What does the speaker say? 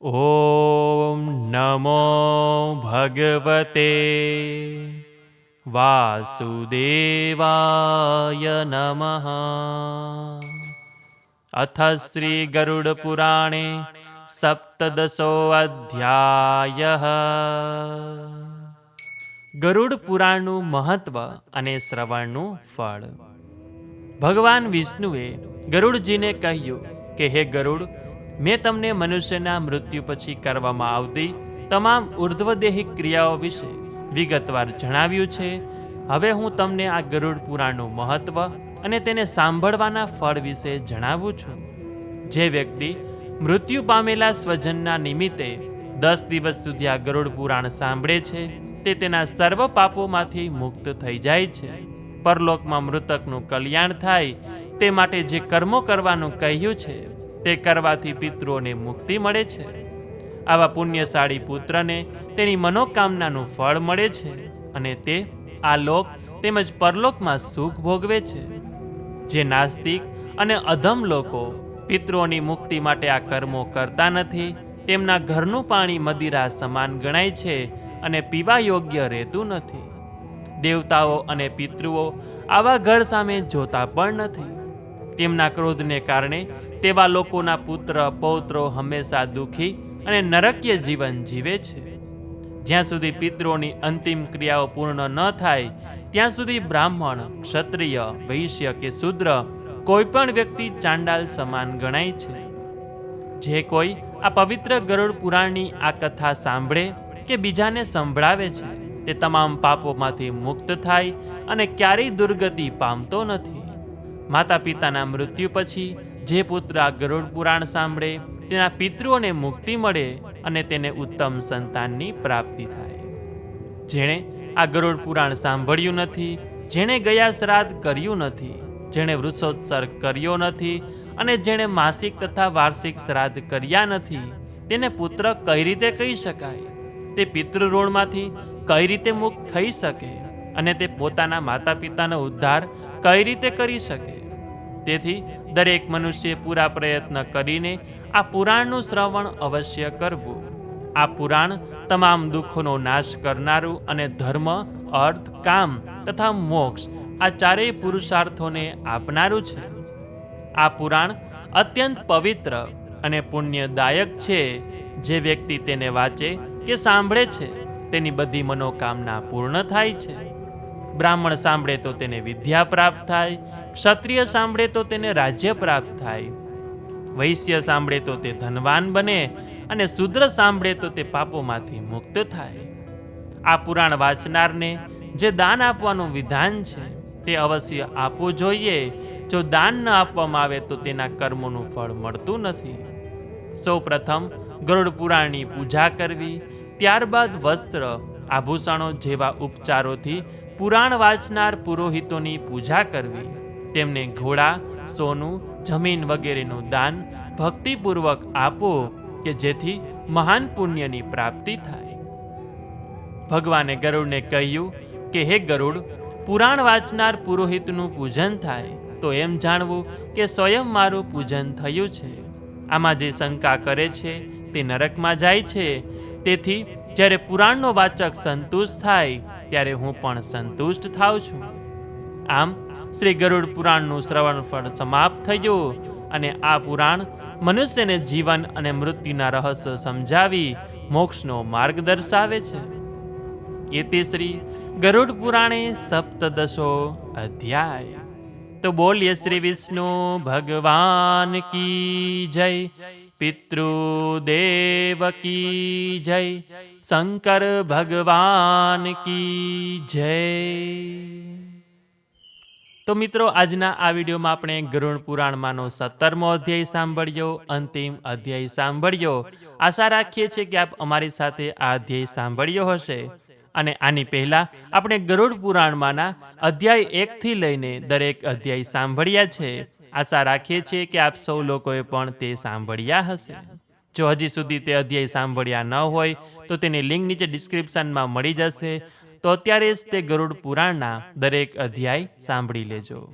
ॐ नमो भगवते वासुदेवाय नमः अथ श्रीगरुडपुराणे સપ્તદશોઅધ્યાય ગરુડ પુરાણનું મહત્વ અને શ્રવણનું ફળ ભગવાન વિષ્ણુએ ગરુડજીને કહ્યું કે હે ગરુડ મેં તમને મનુષ્યના મૃત્યુ પછી કરવામાં આવતી તમામ ઉર્ધ્વદેહી ક્રિયાઓ વિશે વિગતવાર જણાવ્યું છે. હવે હું તમને આ ગરુડ પુરાણનું મહત્વ અને તેને સાંભળવાના ફળ વિશે જણાવું છું. જે વ્યક્તિ મૃત્યુ પામેલા સ્વજનના નિમિત્તે દસ દિવસ સુધી આ ગરુડ પુરાણ સાંભળે છે, તે તેના સર્વ પાપોમાંથી મુક્ત થઈ જાય છે. પરલોકમાં મૃતકનું કલ્યાણ થાય તે માટે જે કર્મો કરવાનું કહ્યું છે તે કરવાથી પિતૃઓને મુક્તિ મળે છે. આવા પુણ્યશાળી પુત્રને તેની મનોકામનાનું ફળ મળે છે અને તે આ લોક તેમજ પરલોકમાં સુખ ભોગવે છે. જે નાસ્તિક અને અધમ લોકો પિતૃઓની મુક્તિ માટે આ કર્મો કરતા નથી, તેમના ઘરનું પાણી મદિરા સમાન ગણાય છે અને પીવા યોગ્ય રહેતું નથી. દેવતાઓ અને પિતૃઓ આવા ઘર સામે જોતા પણ નથી. તેમના ક્રોધને કારણે તેવા લોકોના પુત્ર, પૌત્રો હંમેશા દુઃખી અને નરકીય જીવન જીવે છે. જ્યાં સુધી પિતૃઓની અંતિમ ક્રિયાઓ પૂર્ણ ન થાય, ત્યાં સુધી બ્રાહ્મણ, ક્ષત્રિય, વૈશ્ય કે શૂદ્ર કોઈ પણ વ્યક્તિ ચાંડાલ સમાન ગણાય છે. જે કોઈ આ પવિત્ર ગરુડ પુરાણની આ કથા સાંભળે કે બીજાને સંભળાવે છે, તે તમામ પાપોમાંથી મુક્ત થાય અને ક્યારેય દુર્ગતિ પામતો નથી. માતા પિતાના મૃત્યુ પછી જે પુત્ર આ ગરુડ પુરાણ સાંભળે, તેના પિતૃઓને મુક્તિ મળે અને તેને ઉત્તમ સંતાનની પ્રાપ્તિ થાય. જેણે આ ગરુડ પુરાણ સાંભળ્યું નથી, જેણે ગયા શ્રાદ્ધ કર્યું નથી, જેણે વૃક્ષોત્સર્ગ કર્યો નથી અને જેણે માસિક તથા વાર્ષિક શ્રાદ્ધ કર્યા નથી, તેને પુત્ર કઈ રીતે કહી શકાય? તે પિતૃઋણમાંથી કઈ રીતે મુક્ત થઈ શકે? અને તે પોતાના માતા પિતાનો ઉદ્ધાર કઈ રીતે કરી શકે? તેથી દરેક મનુષ્ય પૂરા પ્રયત્ન કરીને આ પુરાણનું શ્રવણ અવશ્ય કરવું. આ પુરાણ તમામ દુઃખોનો નાશ કરનારું અને ધર્મ, અર્થ, કામ તથા મોક્ષ આ ચારેય પુરુષાર્થોને આપનારું છે. આ પુરાણ અત્યંત પવિત્ર અને પુણ્યદાયક છે. જે વ્યક્તિ તેને વાંચે કે સાંભળે છે, તેની બધી મનોકામના પૂર્ણ થાય છે. બ્રાહ્મણ સાંભળે તો તેને વિદ્યા પ્રાપ્ત થાય, ક્ષત્રિય સાંભળે તો તેને રાજ્ય પ્રાપ્ત થાય. વૈશ્ય સાંભળે તો તે ધનવાન બને અને શુદ્ર સાંભળે તો તે પાપોમાંથી મુક્ત થાય. આ પુરાણ વાંચનારને જે દાન આપવાનું વિધાન છે, તે અવશ્ય આપવું જોઈએ. જો દાન ન આપવામાં આવે તો તેના કર્મોનું ફળ મળતું નથી. સૌ પ્રથમ ગરુડ પુરાણની પૂજા કરવી, ત્યારબાદ વસ્ત્ર આભૂષણો જેવા ઉપચારોથી પુરાણ વાંચનાર પુરોહિતોની પૂજા કરવી, તેમને ઘોડા, સોનું, જમીન વગેરેનું દાન ભક્તિપૂર્વક આપો કે જેથી મહાન પુણ્યની પ્રાપ્તિ થાય. ભગવાને ગરુડને કહ્યું કે, હે ગરુડ, પુરાણ વાંચનાર પુરોહિતનું પૂજન થાય, તો એમ જાણવું કે સ્વયં મારું પૂજન થયું છે. આમાં જે શંકા કરે છે તે નરકમાં જાય છે. તેથી જ્યારે પુરાણનો વાચક સંતુષ્ટ થાય, ત્યારે હું પણ સંતુષ્ટ થાઉં છું. આમ, શ્રી ગરુડ પુરાણનું શ્રવણ ફળ સમાપ્ત થયું અને આ પુરાણ મનુષ્યને જીવન અને મૃત્યુના રહસ્ય સમજાવી મોક્ષનો માર્ગ દર્શાવે છે. એતે શ્રી ગરુડ પુરાણે સપ્તદશો અધ્યાય. તો બોલીએ શ્રી વિષ્ણુ ભગવાન કી જય પિતૃદેવ કી જય શંકર ભગવાન કી જય તો મિત્રો આજના આ વિડીયોમાં આપણે ગરુણ પુરાણમાંનો સત્તરમો અધ્યાય સાંભળ્યો, અંતિમ અધ્યાય સાંભળ્યો. આશા રાખીએ છીએ કે આપ અમારી સાથે આ અધ્યાય સાંભળ્યો હશે. અને આની પહેલા આપણે ગરુડ પુરાણમાંના અધ્યાય એકથી લઈને દરેક અધ્યાય સાંભળ્યા છે. આશા રાખીએ છીએ કે આપ સૌ લોકોએ પણ તે સાંભળ્યા હશે. જો હજી સુધી તે અધ્યાય સાંભળ્યા ન હોય, તો તેની લિંક નીચે ડિસ્ક્રિપ્શનમાં મળી જશે. તો અત્યારે જ તે ગરુડ પુરાણના દરેક અધ્યાય સાંભળી લેજો.